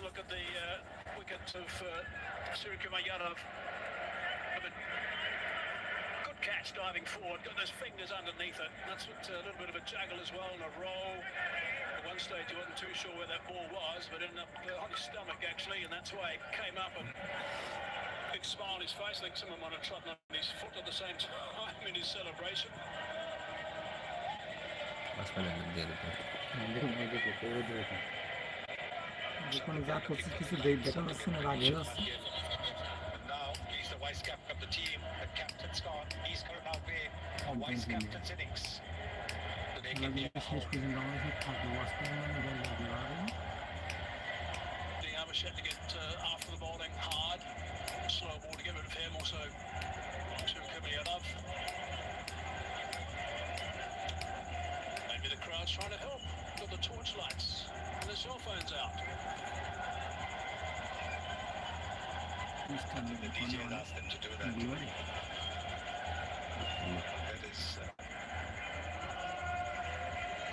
a look at the uh, wickets of uh, Yadav. Good catch diving forward, got those fingers underneath it. That's what, uh, a little bit of a juggle as well and a roll. At one stage, you wasn't too sure where that ball was, but ended up uh, on his stomach actually, and that's why it came up and big smile on his face. I think someone might have trodden on his foot at the same time in his celebration. That's what I. যখন যা করছিস কিছু দেখ- যাচ্ছে না রাগ হয়ে যাচ্ছে And now he's the vice captain of অনুষ্ঠান The DJ had asked them to do that. Delivery That is uh,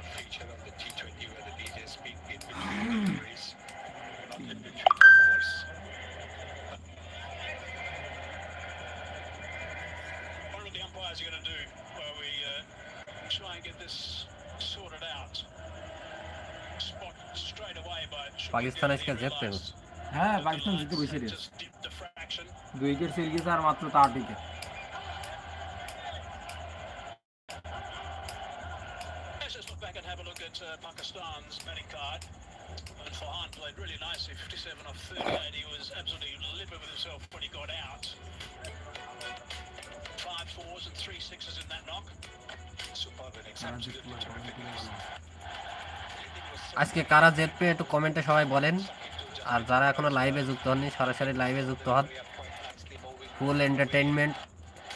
a feature of the T20 where the DJ speak in between deliveries, not in between overs. What are the umpires going to do while we uh, try and get this sorted out? Spot straight away by Pakistan আজকে জিতবে হ্যাঁ পাকিস্তান জিতে বসে রে Just deep diffraction. আজকে কারা jet pay একটু কমেন্টে সবাই বলেন। আর যারা এখনও লাইভে যুক্ত হননি, সরাসরি লাইভে যুক্ত হন। ফুল এন্টারটেইনমেন্ট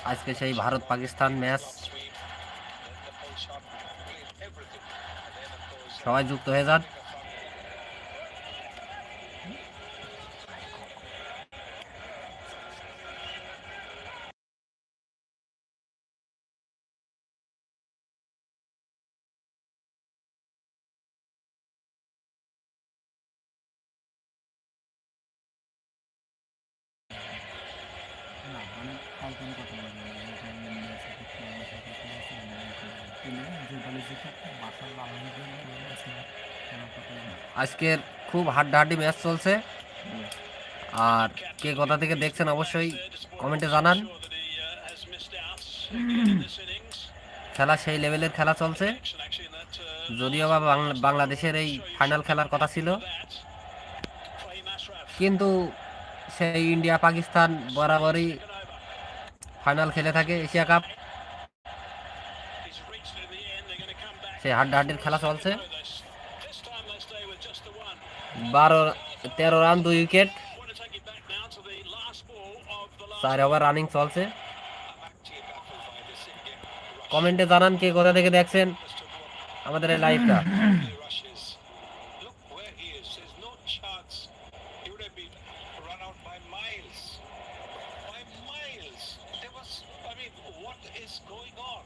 আজকে সেই ভারত পাকিস্তান ম্যাচ সবাই যুক্ত হয়ে যান আজকের খুব হাড্ডাহাড্ডি ম্যাচ চলছে আর কে কোথা থেকে দেখছেন অবশ্যই কমেন্টে জানান. খেলা সেই লেভেলের খেলা চলছে যদিও বা বাংলাদেশের এই ফাইনাল খেলার কথা ছিল. কিন্তু সেই ইন্ডিয়া পাকিস্তান বরাবরই ফাইনাল খেলে থাকে এশিয়া কাপ সেই হাড্ডাহাড্ডির খেলা চলছে. বারো তেরো রান দুই উইকেট. চার ওভার রানিং চলছে. কমেন্টে জানান কে কোথা থেকে দেখছেন আমাদের এই লাইভটা going on?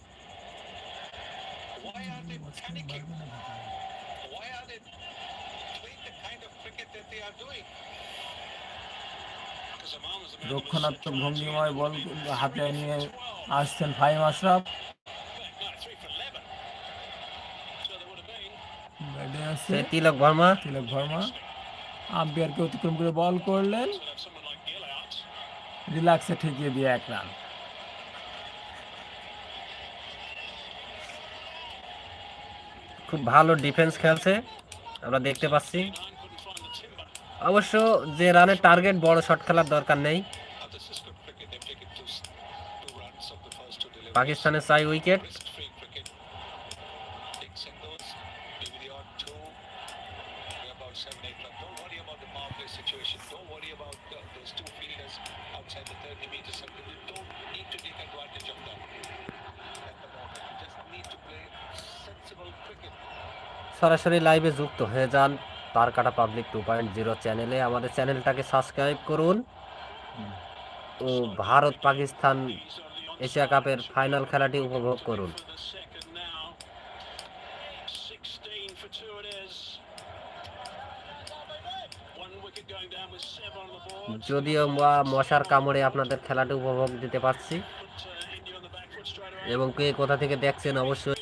why are they panicking? Why are they playing the kind of cricket that they are doing? রক্ষণাত্মক ভঙ্গিময় বল হাতে নিয়ে আসছেন ফাইম আশরাফ। তিলক ভর্মা। তিলক ভার্মা। আম্পিয়ারকে অতিক্রম করে বল করলেন। রিল্যাক্সে ঠেকিয়ে দিয়ে এক রান। খুব ভালো ডিফেন্স খেলছে। আমরা দেখতে পাচ্ছি. অবশ্য যে রানের টার্গেট বড় শট খেলার দরকার নেই। পাকিস্তানের চাই is সরাসরি লাইভে যুক্ত হয়ে যান তার কাটা পাবলিক টু পয়েন্ট জিরো চ্যানেলে আমাদের চ্যানেলটাকে সাবস্ক্রাইব করুন ও ভারত পাকিস্তান এশিয়া কাপের ফাইনাল খেলাটি উপভোগ করুন for the second now. 16 for two it is. One wicket going down with seven on the board. যদিও মশার কামড়ে আপনাদের খেলাটি উপভোগ দিতে পারছি. এবং কে কোথা থেকে দেখছেন অবশ্যই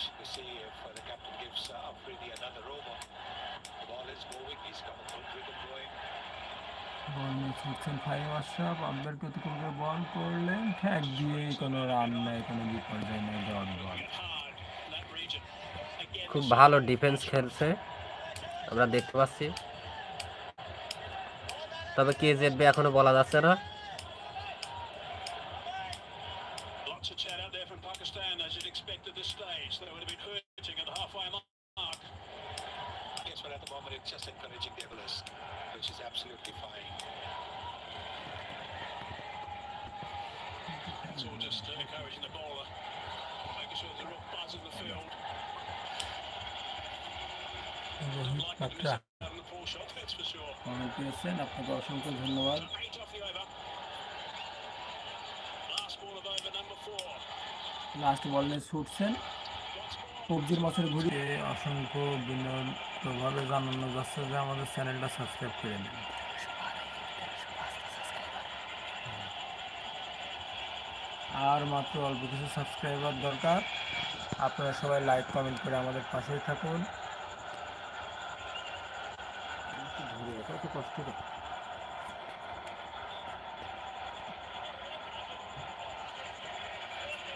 be to see if uh, the captain gives uh, Afridi another over. The ball is moving, he's got a good rhythm going. Ball five Ashraf প্রতিকূল বল করলেন ঠ্যাক দিয়েই কোনো রান নেই কোনো বিপর্যয় নেই ডট বল খুব ভালো ডিফেন্স খেলছে আমরা দেখতে পাচ্ছি তবে কে জিতবে এখনও বলা যাচ্ছে না it's just encouraging the others, which is absolutely fine. It's all just uh, encouraging the bowler, making sure there's a real buzz in the field. Rohit Like to miss Patra out on the poor shot, that's for sure. Comment পেয়েছেন আপনাকে অসংখ্য ধন্যবাদ Eight off the over. Last ball of over number four. Last ball নিয়ে ছুটছেন পবজির মাছের ঘুরিয়ে অসংখ্য বিনোদভাবে জানানো যাচ্ছে যে আমাদের চ্যানেলটা সাবস্ক্রাইব করে নিন আর মাত্র অল্প কিছু সাবস্ক্রাইবার দরকার, আপনারা সবাই লাইক কমেন্ট করে আমাদের পাশেই থাকুন। কষ্ট